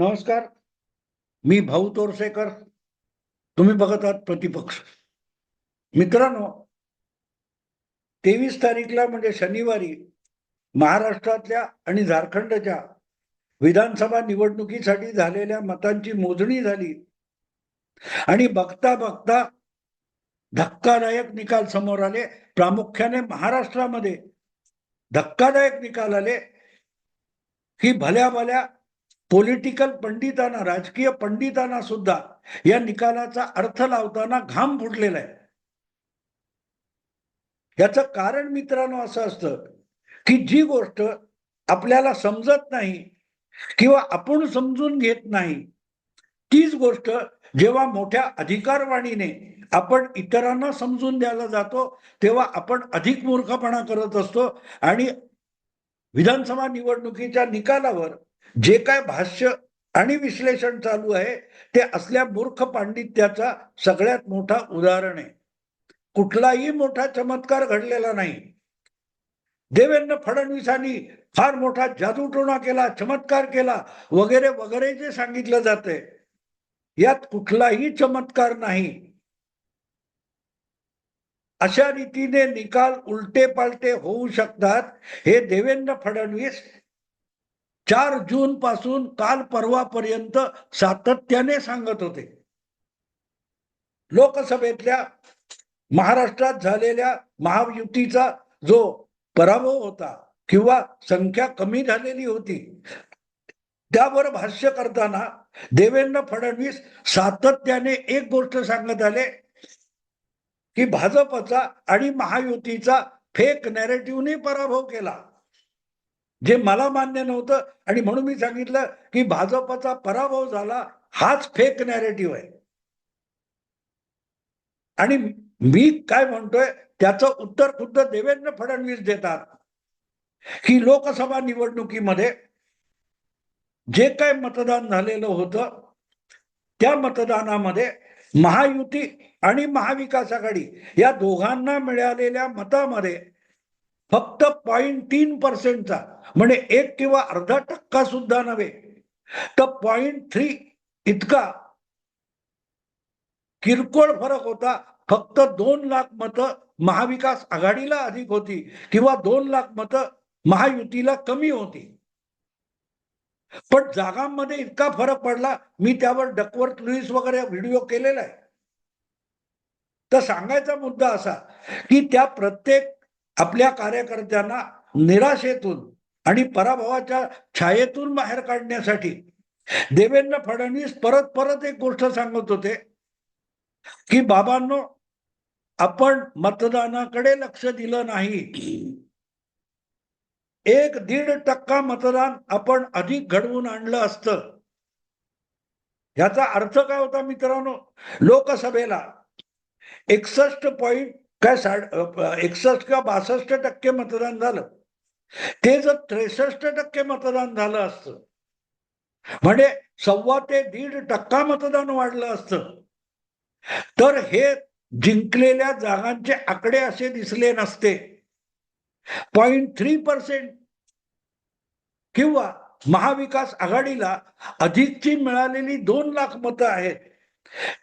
नमस्कार. मी भाऊ तोरसेकर. तुम्ही बघत आहात प्रतिपक्ष. मित्रांनो तेवीस तारीखला म्हणजे शनिवारी महाराष्ट्रातल्या आणि झारखंडच्या विधानसभा निवडणुकीसाठी झालेल्या मतांची मोजणी झाली. आणि बघता बघता धक्कादायक निकाल समोर आले. प्रामुख्याने महाराष्ट्रामध्ये धक्कादायक निकाल आले की भल्या भल्या पॉलिटिकल पंडितांना राजकीय पंडितांना सुद्धा या निकालाचा अर्थ लावताना घाम फुटलेला आहे. याचं कारण मित्रांनो असं असतं की जी गोष्ट आपल्याला समजत नाही किंवा आपण समजून घेत नाही तीच गोष्ट जेव्हा मोठ्या अधिकारवाणीने आपण इतरांना समजून द्यायला जातो तेव्हा आपण अधिक मूर्खपणा करत असतो आणि विधानसभा निवडणुकीच्या निकालावर जे काय भाष्य आणि विश्लेषण चालू आहे ते असल्या मूर्ख पांडित्याचा सगळ्यात मोठा उदाहरण आहे. कुठलाही मोठा चमत्कार घडलेला नाही. देवेंद्र फडणवीसांनी फार मोठा जादूटोणा केला चमत्कार केला वगैरे वगैरे जे सांगितलं जाते यात कुठलाही चमत्कार नाही. अशा रीतीने निकाल उलटे पालटे होऊ शकतात हे देवेंद्र फडणवीस चार जून पासून काल परवापर्यंत सातत्याने सांगत होते. लोकसभेतल्या महाराष्ट्रात झालेल्या महायुतीचा जो पराभव होता किंवा संख्या कमी झालेली होती त्यावर भाष्य करताना देवेंद्र फडणवीस सातत्याने एक गोष्ट सांगत आले की भाजपचा आणि महायुतीचा फेक नॅरेटिव्हने पराभव केला. जे मला मान्य नव्हतं आणि म्हणून मी सांगितलं की भाजपचा पराभव झाला हाच फेक नॅरेटिव्ह आहे. आणि मी काय म्हणतोय त्याचं उत्तर खुद्द देवेंद्र फडणवीस देतात. की लोकसभा निवडणुकीमध्ये जे काय मतदान झालेलं होतं त्या मतदानामध्ये महायुती आणि महाविकास आघाडी या दोघांना मिळालेल्या मतामध्ये फक्त पॉईंट तीन पर्सेंटचा म्हणजे एक किंवा अर्धा टक्का सुद्धा नव्हे. तर पॉईंट थ्री इतका किरकोळ फरक होता. फक्त दोन लाख मतं महाविकास आघाडीला अधिक होती किंवा दोन लाख मतं महायुतीला कमी होती. पण जागांमध्ये इतका फरक पडला मी त्यावर डकवर्थ लुईस वगैरे व्हिडिओ केलेला आहे. तर सांगायचा मुद्दा असा की त्या प्रत्येक आपल्या कार्यकर्त्यांना निराशेतून आणि पराभवाच्या छायेतून बाहेर काढण्यासाठी देवेंद्र फडणवीस परत परत एक गोष्ट सांगत होते की बाबांनो आपण मतदानाकडे लक्ष दिलं नाही. एक दीड टक्का मतदान आपण अधिक घडवून आणलं असतं. याचा अर्थ काय होता मित्रांनो? लोकसभेला एकसष्ट पॉईंट काय साड एकसष्ट किंवा बासष्ट टक्के मतदान झालं. ते जर त्रेसष्ट टक्के मतदान झालं असतं म्हणजे सव्वा ते दीड टक्का मतदान वाढलं असतं तर हे जिंकलेल्या जागांचे आकडे असे दिसले नसते. पॉइंट थ्री पर्सेंट किंवा महाविकास आघाडीला अधिकची मिळालेली दोन लाख मतं आहेत.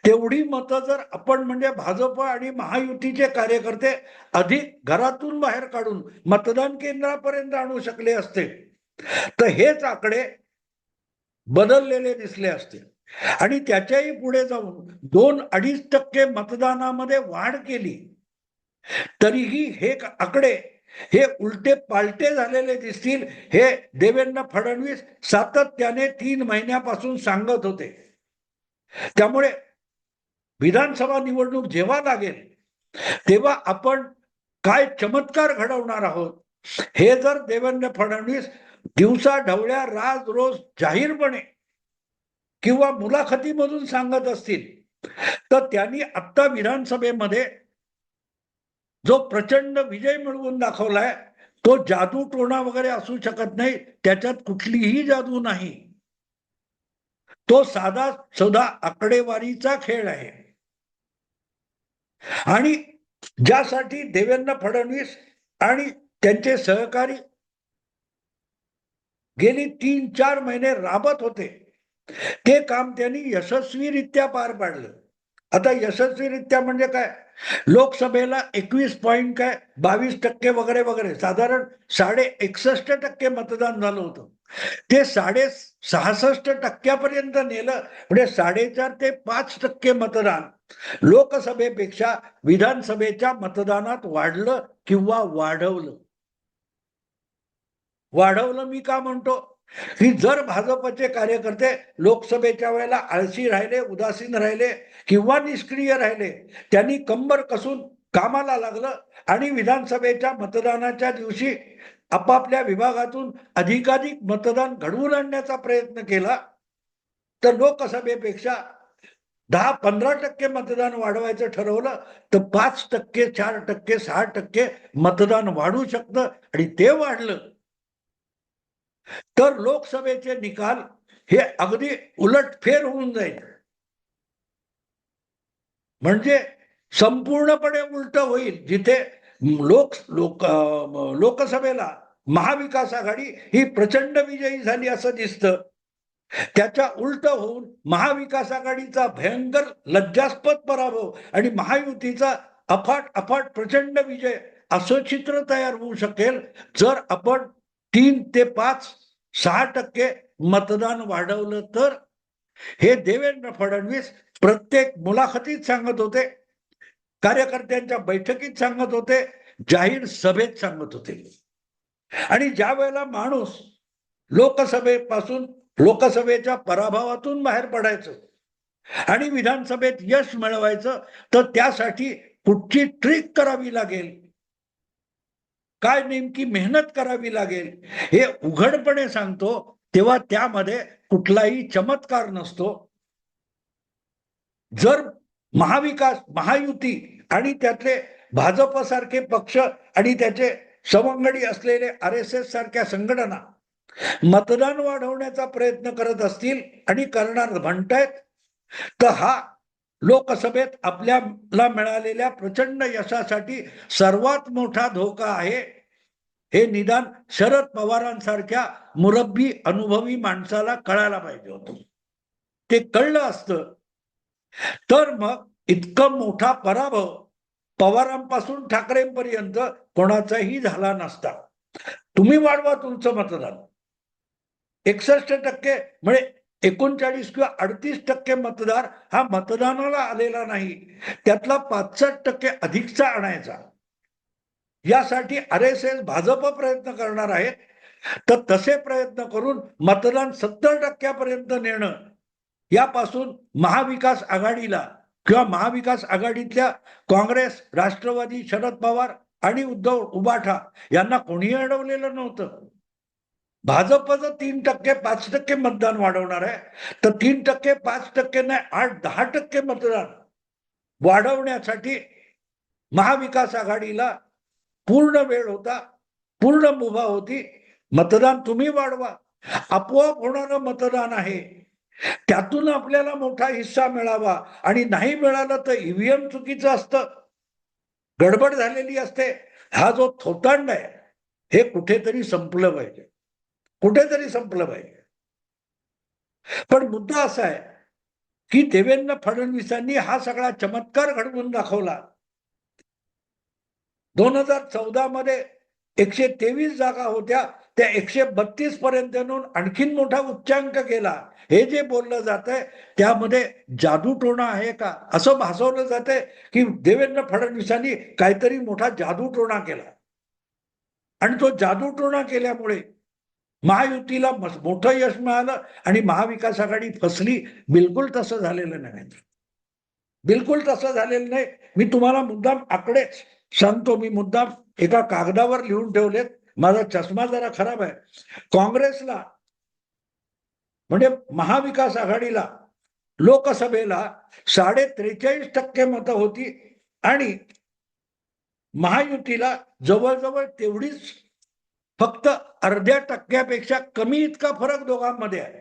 तेवढी मतं जर आपण म्हणजे भाजप आणि महायुतीचे कार्यकर्ते अधिक घरातून बाहेर काढून मतदान केंद्रापर्यंत आणू शकले असते तर हेच आकडे बदललेले दिसले असते. आणि त्याच्याही पुढे जाऊन दोन अडीच टक्के मतदानामध्ये वाढ केली तरीही हे आकडे हे उलटे पालटे झालेले दिसतील हे देवेंद्र फडणवीस सातत्याने तीन महिन्यापासून सांगत होते. त्यामुळे विधानसभा निवडणूक जेव्हा लागेल तेव्हा आपण काय चमत्कार घडवणार आहोत? हे जर देवेंद्र फडणवीस दिवसा ढवळ्या राज रोज जाहीरपणे किंवा मुलाखतीमधून सांगत असतील तर त्यांनी आत्ता विधानसभेमध्ये जो प्रचंड विजय मिळवून दाखवलाय तो जादू टोणा वगैरे असू शकत नाही त्याच्यात कुठलीही जादू नाही. तो साधा सदा आकडेवारीचा खेळ आहे. आणि ज्यासाठी देवेंद्र फडणवीस आणि त्यांचे सहकारी गेली तीन चार महिने राबत होते ते काम त्यांनी यशस्वीरित्या पार पाडलं. आता यशस्वीरित्या म्हणजे काय? लोकसभेला एकवीस पॉईंट काय? बावीस टक्के वगैरे वगैरे. साधारण साडे एकसष्ट टक्के मतदान झालं होतं. ते साडे सहासष्ट टक्क्यापर्यंत नेलं. म्हणजे साडेचार ते पाच टक्के मतदान. लोकसभेपेक्षा विधानसभेच्या मतदानात वाढलं किंवा वाढवलं? वाढवलं मी का म्हणतो? की जर भाजपचे कार्यकर्ते लोकसभेच्या वेळेला आळशी राहिले उदासीन राहिले किंवा निष्क्रिय राहिले त्यांनी कंबर कसून कामाला लागलं आणि विधानसभेच्या मतदानाच्या दिवशी आपापल्या विभागातून अधिकाधिक मतदान घडवून आणण्याचा प्रयत्न केला तर लोकसभेपेक्षा दहा पंधरा टक्के मतदान वाढवायचं ठरवलं तर पाच टक्के चार टक्के सहा टक्के मतदान वाढू शकतं आणि ते वाढलं. तर लोकसभेचे निकाल हे अगदी उलटफेर होऊन जाईल. म्हणजे संपूर्णपणे उलट होईल. जिथे लोक लोक लोकसभेला महाविकास आघाडी ही प्रचंड विजयी झाली असं दिसतं. त्याच्या उलट होऊन महाविकास आघाडीचा भयंकर लज्जास्पद पराभव आणि महायुतीचा अफाट अफाट प्रचंड विजय असं चित्र तयार होऊ शकेल जर आपण तीन ते पाच सहा टक्के मतदान वाढवलं तर? हे देवेंद्र फडणवीस प्रत्येक मुलाखतीत सांगत होते कार्यकर्त्यांच्या बैठकीत सांगत होते जाहीर सभेत सांगत होते. आणि ज्या वेळेला माणूस लोकसभेपासून लोकसभेच्या पराभवातून बाहेर पडायचं आणि विधानसभेत यश मिळवायचं तर त्यासाठी कुठची ट्रिक करावी लागेल? काय नेमकी मेहनत करावी लागेल? हे उघडपणे सांगतो तेव्हा त्यामध्ये कुठलाही चमत्कार नसतो. जर महाविकास महायुती आणि त्यातले भाजप सारखे पक्ष आणि त्याचे सवंगडी असलेले आर एस एस सारख्या संघटना मतदान वाढवण्याचा प्रयत्न करत असतील आणि करणार म्हणतायत तर हा लोकसभेत आपल्याला मिळालेल्या प्रचंड यशासाठी सर्वात मोठा धोका आहे. हे निदान शरद पवारांसारख्या मुरब्बी अनुभवी माणसाला कळायला पाहिजे होतो. ते कळलं असतं. तर मग इतकं मोठा पराभव पवारांपासून ठाकरेंपर्यंत कोणाचाही झाला नसता. तुम्ही वाढवा तुमचं मतदान. एकसष्ट टक्के म्हणजे एकोणचाळीस किंवा अडतीस टक्के मतदार हा मतदानाला आलेला नाही. त्यातला पाचसष्ट टक्के अधिकचा आणायचा. यासाठी आर एस एस भाजप प्रयत्न करणार आहेत तर तसे प्रयत्न करून मतदान सत्तर टक्क्यापर्यंत नेणं यापासून महाविकास आघाडीला किंवा महाविकास आघाडीतल्या काँग्रेस राष्ट्रवादी शरद पवार आणि उद्धव उबाठा यांना कोणीही अडवलेलं नव्हतं. भाजपचं तीन टक्के पाच टक्के मतदान वाढवणार आहे. तर तीन टक्के पाच टक्के नाही आठ दहा टक्के मतदान वाढवण्यासाठी महाविकास आघाडीला पूर्ण वेळ होता पूर्ण मुभा होती. मतदान तुम्ही वाढवा. आपोआप होणारं मतदान आहे. त्यातून आपल्याला मोठा हिस्सा मिळावा. आणि नाही मिळालं तर ईव्हीएम चुकीचं असतं. गडबड झालेली असते. हा जो थोतांड आहे हे कुठेतरी संपलं पाहिजे. कुठेतरी संपलं पाहिजे पण मुद्दा असा आहे की देवेंद्र फडणवीसांनी हा सगळा चमत्कार घडवून दाखवला. दोन हजार चौदा मध्ये एकशे तेवीस जागा होत्या त्या एकशे बत्तीस पर्यंत नेऊन आणखीन मोठा उच्चांक केला. हे जे बोललं जात आहे त्यामध्ये जादूटोणा आहे का? असं भासवलं जात आहे की देवेंद्र फडणवीसांनी काहीतरी मोठा जादूटोणा केला. आणि तो जादूटोणा केल्यामुळे महायुतीला मोठं यश मिळालं आणि महाविकास आघाडी फसली बिलकुल तसं झालेलं नाही बिलकुल तसं झालेलं नाही. मी तुम्हाला मुद्दाम आकडेच सांगतो. मी मुद्दाम एका कागदावर लिहून ठेवलेत. माझा चष्मा जरा खराब आहे. काँग्रेसला म्हणजे महाविकास आघाडीला लोकसभेला साडे त्रेचाळीस टक्के मतं होती आणि महायुतीला जवळजवळ तेवढीच फक्त अर्ध्या टक्क्यापेक्षा कमी इतका फरक दोघांमध्ये आहे.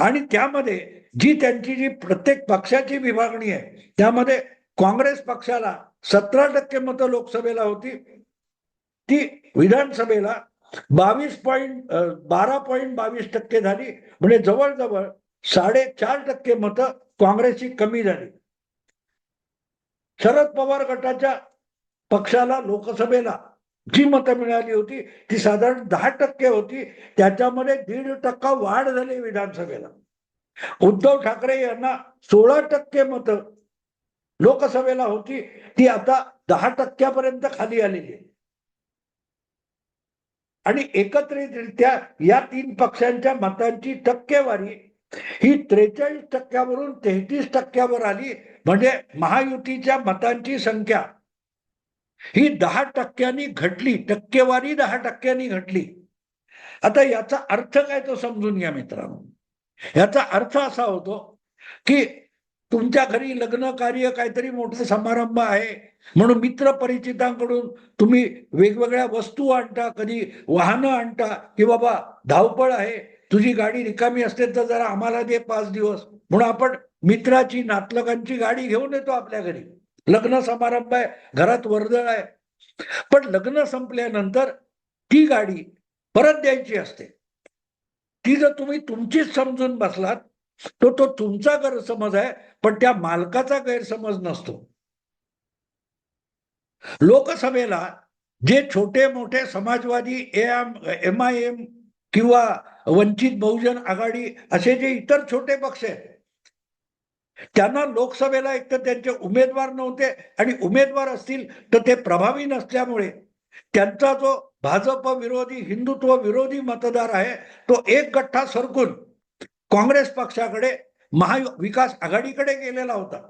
आणि त्यामध्ये जी त्यांची जी प्रत्येक पक्षाची विभागणी आहे त्यामध्ये काँग्रेस पक्षाला सतरा टक्के मतं लोकसभेला होती. ती विधानसभेला बावीस पॉईंट बारा पॉईंट बावीस टक्के झाली. म्हणजे जवळजवळ साडेचार टक्के मतं काँग्रेसची कमी झाली. शरद पवार गटाच्या पक्षाला लोकसभेला जी मतं मिळाली होती ती साधारण दहा टक्के होती त्याच्यामध्ये दीड टक्का वाढ झाली विधानसभेला. उद्धव ठाकरे यांना सोळा टक्के मतं लोकसभेला होती ती आता दहा टक्क्यापर्यंत खाली आलेली आहे. आणि एकत्रितरित्या या तीन पक्षांच्या मतांची टक्केवारी ही त्रेचाळीस टक्क्यावरून तेहतीस टक्क्यावर आली म्हणजे महायुतीच्या मतांची संख्या ही दहा टक्क्यांनी घटली टक्केवारी दहा टक्क्यांनी घटली आता याचा अर्थ काय तो समजून घ्या मित्रांनो. याचा अर्थ असा होतो की तुमच्या घरी लग्न कार्य काहीतरी मोठा समारंभ आहे म्हणून मित्र परिचितांकडून तुम्ही वेगवेगळ्या वस्तू आणता कधी वाहनं आणता की बाबा धावपळ आहे तुझी गाडी रिकामी असते तर जरा आम्हाला दे पाच दिवस. म्हणून आपण मित्राची नातलगांची गाडी घेऊन येतो आपल्या घरी. लग्न समारंभ आहे घरात वर्दळ आहे. पण लग्न संपल्यानंतर ती गाडी परत द्यायची असते. ती जर तुम्ही तुमचीच समजून बसलात तो तो तुमचा गैरसमज आहे पण त्या मालकाचा गैरसमज नसतो. लोकसभेला जे छोटे मोठे Samajwadi M M I M किंवा वंचित बहुजन आघाडी असे जे इतर छोटे पक्ष आहेत त्यांना लोकसभेला एक तर त्यांचे उमेदवार नव्हते आणि उमेदवार असतील तर ते प्रभावी नसल्यामुळे त्यांचा जो भाजप विरोधी हिंदुत्व विरोधी मतदार आहे तो एक गठ्ठा सरकून काँग्रेस पक्षाकडे महाविकास आघाडीकडे गेलेला होता.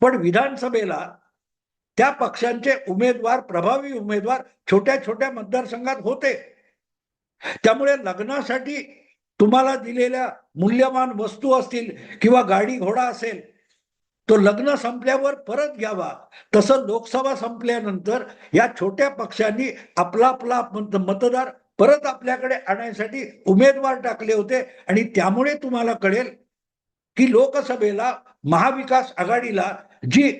पण विधानसभेला त्या पक्षांचे उमेदवार प्रभावी उमेदवार छोट्या छोट्या मतदारसंघात होते. त्यामुळे लग्नासाठी तुम्हाला दिलेल्या मूल्यवान वस्तू असतील किंवा गाडी घोडा असेल तो लग्न संपल्यावर परत घ्यावा. तसं लोकसभा संपल्यानंतर या छोट्या पक्षांनी आपला आपला मतदार परत आपल्याकडे आणण्यासाठी उमेदवार टाकले होते. आणि त्यामुळे तुम्हाला कळेल की लोकसभेला महाविकास आघाडीला जी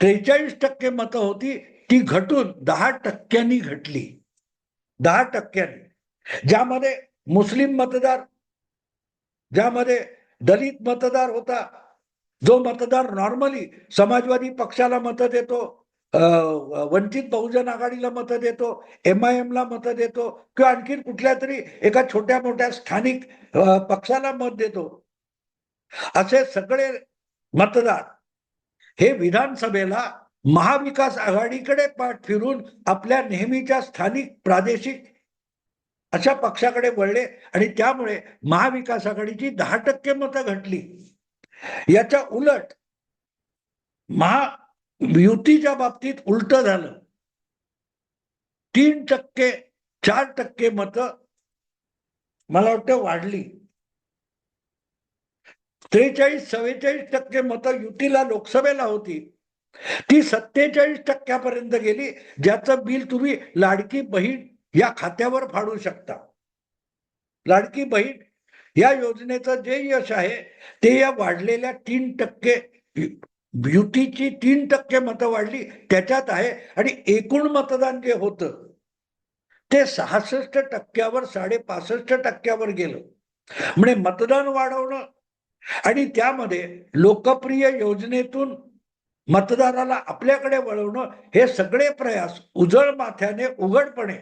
त्रेचाळीस टक्के मतं होती ती घटून दहा टक्क्यांनी घटली. दहा टक्क्यांनी. ज्यामध्ये मुस्लिम मतदार ज्यामध्ये दलित मतदार होता जो मतदार नॉर्मली समाजवादी पक्षाला मतं देतो वंचित बहुजन आघाडीला मतं देतो एम आय एम ला मतं देतो किंवा आणखी कुठल्या तरी एका छोट्या मोठ्या स्थानिक पक्षाला मत देतो असे सगळे मतदार हे विधानसभेला महाविकास आघाडीकडे पाठ फिरून आपल्या नेहमीच्या स्थानिक प्रादेशिक अशा पक्षाकडे वळले आणि त्यामुळे महाविकास आघाडीची दहा टक्के मतं घटली. याच्या उलट महायुतीच्या बाबतीत उलट झालं. तीन टक्के चार टक्के मतं मला वाटतं वाढली. त्रेचाळीस चव्वेचाळीस टक्के मतं युतीला लोकसभेला होती. ती सत्तेचाळीस टक्क्यापर्यंत गेली ज्याचं बिल तुम्ही लाडकी बहीण या खात्यावर फाडू शकता. लाडकी बहीण या योजनेचं जे यश आहे ते या वाढलेल्या तीन टक्के युतीची तीन टक्के मतं वाढली त्याच्यात आहे. आणि एकूण मतदान जे होतं ते सहासष्ट टक्क्यावर साडे पासष्ट टक्क्यावर गेलं. म्हणजे मतदान वाढवणं आणि त्यामध्ये लोकप्रिय योजनेतून मतदाराला आपल्याकडे वळवणं हे सगळे प्रयास उजळ माथ्याने उघडपणे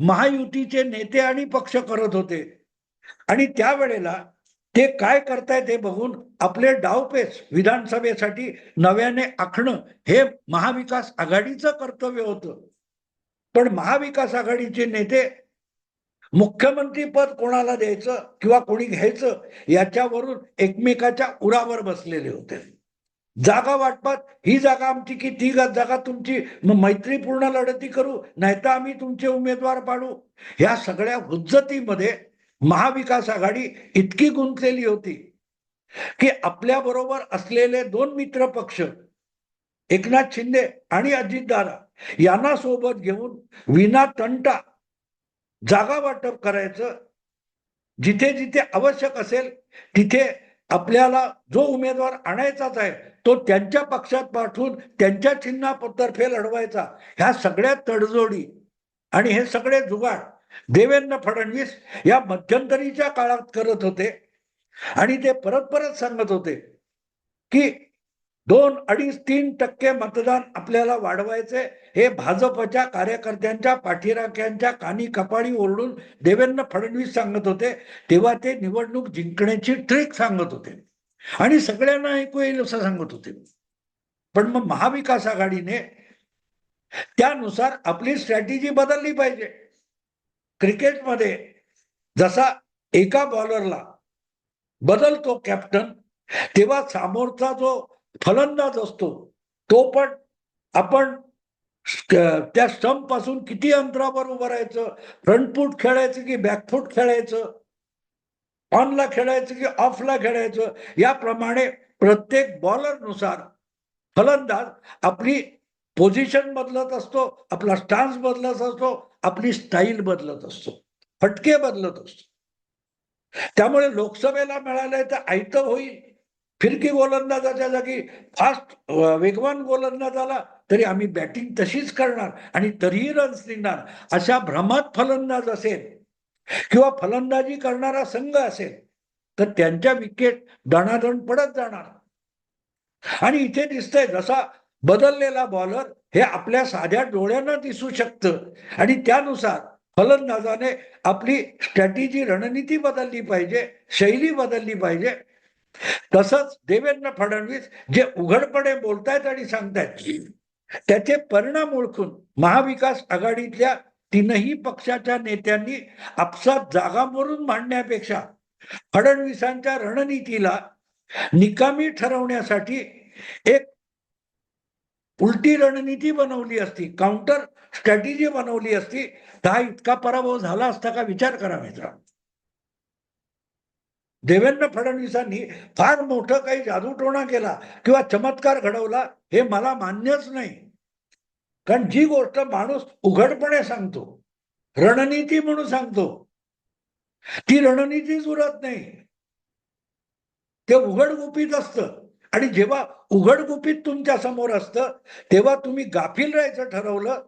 महायुतीचे नेते आणि पक्ष करत होते. आणि त्यावेळेला ते काय करतायत हे बघून आपले डावपेच विधानसभेसाठी नव्याने आखणं हे महाविकास आघाडीचं कर्तव्य होतं. पण महाविकास आघाडीचे नेते मुख्यमंत्री पद कोणाला द्यायचं किंवा कोणी घ्यायचं याच्यावरून एकमेकाच्या उरावर बसलेले होते. जागा वाटपात. ही जागा आमची की ती गा- जागा तुमची मग मैत्रीपूर्ण लढती करू नाहीतर आम्ही तुमचे उमेदवार पाडू. ह्या सगळ्या हुज्जतीमध्ये महाविकास आघाडी इतकी गुंतलेली होती की आपल्या बरोबर असलेले दोन मित्र पक्ष एकनाथ शिंदे आणि अजितदादा यांना सोबत घेऊन विना तंटा जागा वाटप करायचं. जिथे जिथे आवश्यक असेल तिथे आपल्याला जो उमेदवार आणायचाच आहे तो त्यांच्या पक्षात पाठवून त्यांच्या चिन्हातर्फे लढवायचा ह्या सगळ्या तडजोडी आणि हे सगळे जुगाड देवेंद्र फडणवीस या मध्यंतरीच्या काळात करत होते आणि ते परत परत सांगत होते की दोन अडीच तीन टक्के मतदान आपल्याला वाढवायचे हे भाजपच्या कार्यकर्त्यांच्या पाठीराख्यांच्या कानी कपाळी ओरडून देवेंद्र फडणवीस सांगत होते. तेव्हा ते निवडणूक जिंकण्याची ट्रिक सांगत होते. आणि सगळ्यांना ऐकू येईल असं सांगत होते. पण मग महाविकास आघाडीने त्यानुसार आपली स्ट्रॅटेजी बदलली पाहिजे. क्रिकेटमध्ये जसा एका बॉलरला बदलतो कॅप्टन तेव्हा समोरचा जो फलंदाज असतो तो पण आपण त्या स्टंपपासून किती अंतरावर उभं राहायचं? फ्रंट खेळायचं की बॅकफूट खेळायचं? ऑनला खेळायचं की ऑफला खेळायचं? याप्रमाणे प्रत्येक बॉलरनुसार फलंदाज आपली पोझिशन बदलत असतो आपला स्टान्स बदलत असतो आपली स्टाईल बदलत असतो. फटके बदलत असतो. त्यामुळे लोकसभेला मिळालंय तर आयतं होईल. फिरकी गोलंदाजाच्या जागी फास्ट वेगवान गोलंदाज आला तरी आम्ही बॅटिंग तशीच करणार आणि तरीही रन्स निघणार. अशा भ्रमात फलंदाज असेल किंवा फलंदाजी करणारा संघ असेल तर त्यांच्या विकेट दणादण पडत जाणार. आणि इथे दिसतंय जसा बदललेला बॉलर हे आपल्या साध्या डोळ्यांना दिसू शकतं. आणि त्यानुसार फलंदाजाने आपली स्ट्रॅटेजी रणनीती बदलली पाहिजे शैली बदलली पाहिजे. तसंच देवेंद्र फडणवीस जे उघडपणे बोलतायत आणि सांगतायत त्याचे परिणाम ओळखून महाविकास आघाडीतल्या तीनही पक्षाच्या नेत्यांनी आपसात जागा मोरून मांडण्यापेक्षा फडणवीसांच्या रणनीतीला निकामी ठरवण्यासाठी एक उलटी रणनीती बनवली असती काउंटर स्ट्रॅटेजी बनवली असती. तर हा इतका पराभव झाला असता का विचार करा मित्र देवेंद्र फडणवीसांनी फार मोठं काही जादूटोणा केला किंवा चमत्कार घडवला हे मला मान्यच नाही. कारण जी गोष्ट माणूस उघडपणे सांगतो रणनीती म्हणून सांगतो ती रणनीतीच उरत नाही. ते उघड गुपित असतं आणि जेव्हा उघड गुपित तुमच्यासमोर असतं तेव्हा तुम्ही गाफील राहायचं ठरवलं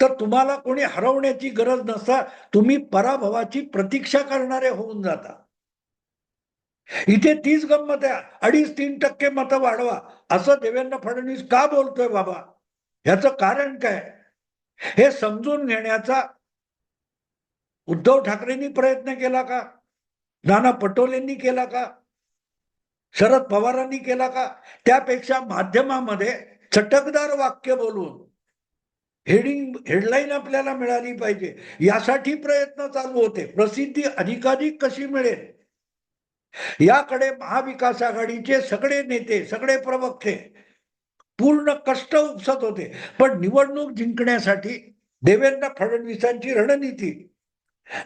तर तुम्हाला कोणी हरवण्याची गरज नसता तुम्ही पराभवाची प्रतीक्षा करणारे होऊन जाता. इथे तीच गंमत आहे. अडीच तीन टक्के मतं वाढवा. असं देवेंद्र फडणवीस का बोलतोय बाबा? ह्याचं कारण काय? हे समजून घेण्याचा उद्धव ठाकरेंनी प्रयत्न केला का? नाना पटोलेंनी केला का? शरद पवारांनी केला का? त्यापेक्षा माध्यमामध्ये चटकदार वाक्य बोलून हेडिंग हेडलाईन आपल्याला मिळाली पाहिजे. यासाठी प्रयत्न चालू होते. प्रसिद्धी अधिकाधिक कशी मिळेल? याकडे महाविकास आघाडीचे सगळे नेते सगळे प्रवक्ते पूर्ण कष्ट उपसत होते. पण निवडणूक जिंकण्यासाठी देवेंद्र फडणवीसांची रणनीती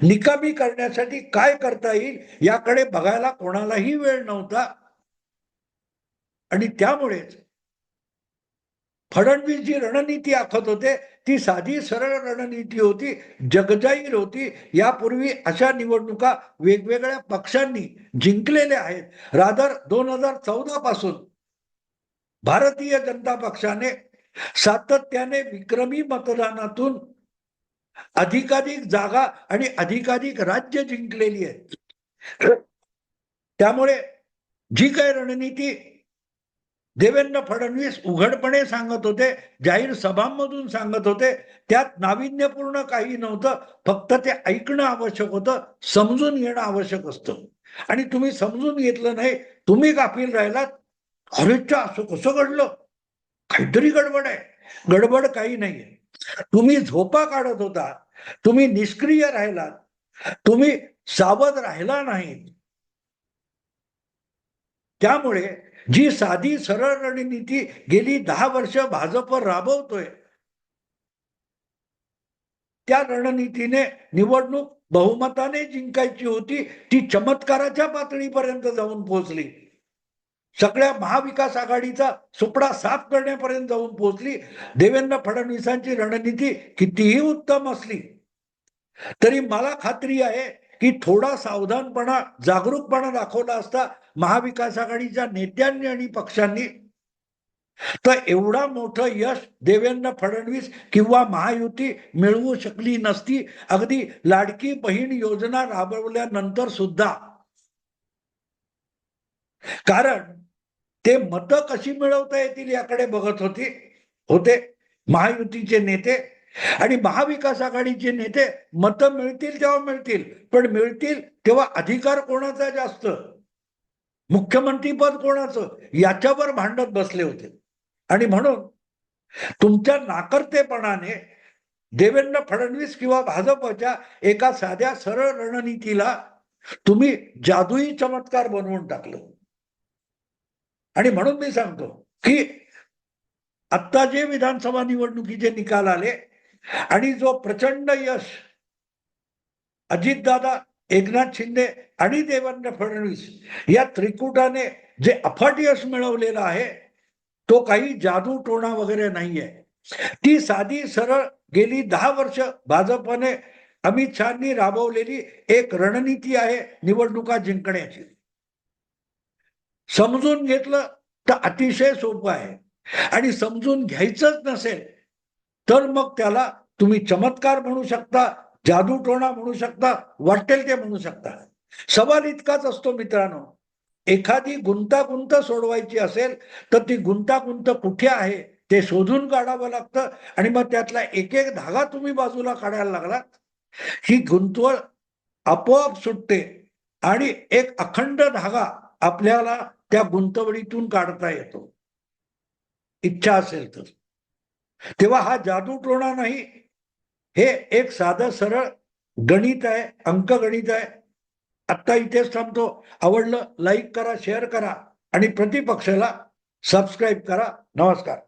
निकामी करण्यासाठी काय करता येईल याकडे बघायला कोणालाही वेळ नव्हता. आणि त्यामुळेच फडणवीस जी रणनीती आखत होते. ती साधी सरळ रणनीती होती. जगजाहीर होती. यापूर्वी अशा निवडणुका वेगवेगळ्या पक्षांनी जिंकलेल्या आहेत. रादर दोन हजार चौदा पासून भारतीय जनता पक्षाने सातत्याने विक्रमी मतदानातून अधिकाधिक जागा आणि अधिकाधिक राज्य जिंकलेली आहेत. त्यामुळे जी काही रणनीती देवेंद्र फडणवीस उघडपणे सांगत होते जाहीर सभांमधून सांगत होते. त्यात नाविन्यपूर्ण काही नव्हतं फक्त ते ऐकणं आवश्यक होतं समजून घेणं आवश्यक असतं. आणि तुम्ही समजून घेतलं नाही तुम्ही गाफील राहिलात. अरेच्या असं कसं घडलं? काहीतरी गडबड आहे. गडबड काही नाहीये. तुम्ही झोपा काढत होता. तुम्ही निष्क्रिय राहिलात. तुम्ही सावध राहिला नाही. त्यामुळे जी साधी सरळ रणनीती गेली दहा वर्ष भाजप राबवतोय. त्या रणनीतीने निवडणूक बहुमताने जिंकायची होती ती चमत्काराच्या पातळीपर्यंत जाऊन पोहोचली. सगळ्या महाविकास आघाडीचा सुपडा साफ करण्यापर्यंत जाऊन पोहोचली. देवेंद्र फडणवीसांची रणनीती कितीही उत्तम असली तरी मला खात्री आहे की थोडा सावधानपणा जागरूकपणा दाखवला असता महाविकास आघाडीच्या नेत्यांनी आणि पक्षांनी. तर एवढा मोठं यश देवेंद्र फडणवीस किंवा महायुती मिळवू शकली नसती. अगदी लाडकी बहीण योजना राबवल्यानंतर सुद्धा. कारण ते मतं कशी मिळवता येतील याकडे बघत होती होते महायुतीचे नेते आणि महाविकास आघाडीचे नेते. मतं मिळतील तेव्हा मिळतील पण मिळतील तेव्हा अधिकार कोणाचा जास्त? मुख्यमंत्रीपद कोणाचं? याच्यावर भांडत बसले होते. आणि म्हणून तुमच्या नाकर्तेपणाने देवेंद्र फडणवीस किंवा भाजपच्या एका साध्या सरळ रणनीतीला तुम्ही जादुई चमत्कार बनवून टाकलं. आणि म्हणून मी सांगतो की आत्ता जे विधानसभा निवडणुकीचे निकाल आले आणि जो प्रचंड यश अजितदादा एकनाथ शिंदे आणि देवेंद्र फडणवीस या त्रिकुटाने जे अफाट यश मिळवलेलं आहे तो काही जादू टोणा वगैरे नाहीये. ती साधी सरळ गेली दहा वर्ष भाजपने अमित शहानी राबवलेली एक रणनीती आहे निवडणुका जिंकण्याची. समजून घेतलं तर अतिशय सोपं आहे. आणि समजून घ्यायचंच नसेल तर मग त्याला तुम्ही चमत्कार म्हणू शकता जादूटोणा म्हणू शकता वाटेल ते म्हणू शकता. सवाल इतकाच असतो मित्रांनो. एखादी गुंतागुंत सोडवायची असेल तर ती गुंतागुंत कुठे आहे ते शोधून काढावं लागतं. आणि मग त्यातला एक एक धागा तुम्ही बाजूला काढायला लागलात. ही गुंतवळ आपोआप सुटते आणि एक अखंड धागा आपल्याला त्या गुंतवणीतून काढता येतो. इच्छा असेल तर. तेव्हा हा जादू टोणा नाही हे एक साधं सरळ गणित आहे अंकगणित आहे. आत्ता इथेच थांबतो. आवडलं लाईक करा शेअर करा आणि प्रतिपक्षाला सबस्क्राईब करा. नमस्कार.